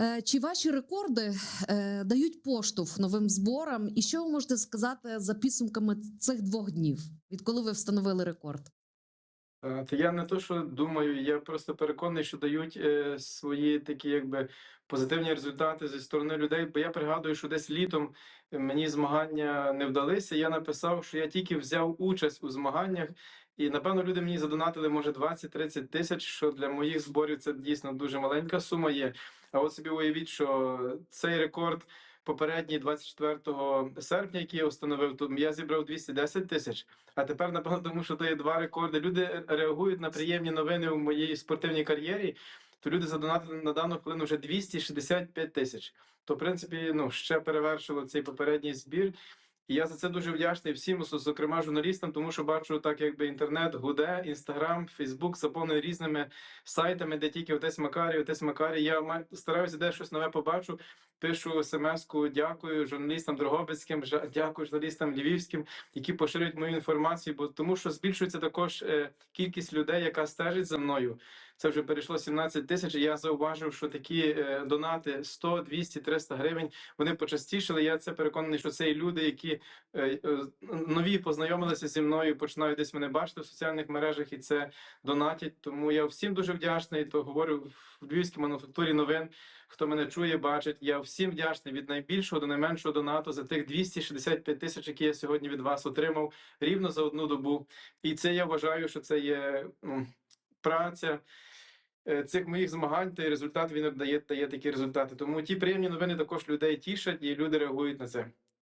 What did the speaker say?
Е, Чи ваші рекорди е, дають поштовх новим зборам? І що ви можете сказати за підсумками цих двох днів, відколи ви встановили рекорд? Е, Та я не то, що думаю, я просто переконаний, що дають е, свої такі якби позитивні результати зі сторони людей. Бо я пригадую, що десь літом мені змагання не вдалися. Я написав, що я тільки взяв участь у змаганнях, і напевно люди мені задонатили може 20-30 тисяч. Що для моїх зборів це дійсно дуже маленька сума є. А от собі уявіть, що цей рекорд. Попередній 24 серпня, який я встановив, то я зібрав 210 тисяч. А тепер, напевно, тому що то є два рекорди. Люди реагують на приємні новини у моїй спортивній кар'єрі. То люди задонатили на дану хвилину вже 265 тисяч. То, в принципі, ну ще перевершило цей попередній збір. І я за це дуже вдячний всім, зокрема журналістам, тому що бачу, так якби інтернет гуде, інстаграм, фейсбук заповнений різними сайтами, де тільки отець Макарій, отець Макарій. Я стараюся, де щось нове побачу. Пишу смс-ку, дякую журналістам Дрогобицьким, дякую журналістам Львівським, які поширюють мою інформацію, бо тому що збільшується також е, кількість людей, яка стежить за мною. Це вже перейшло 17 тисяч. Я зауважив, що такі е, донати 100, 200, 300 гривень вони почастішили. Я це переконаний, що це і люди, які е, е, нові познайомилися зі мною, починають десь мене бачити в соціальних мережах і це донатять. Тому я всім дуже вдячний. То говорю в Львівській мануфактурі новин. Хто мене чує, бачить. Я всім вдячний від найбільшого до найменшого донату за тих 265 тисяч, які я сьогодні від вас отримав рівно за одну добу. І це я вважаю, що це є ну, праця е, цих моїх змагань. Той результат він дає, дає такі результати. Тому ті приємні новини також людей тішать, і люди реагують на це.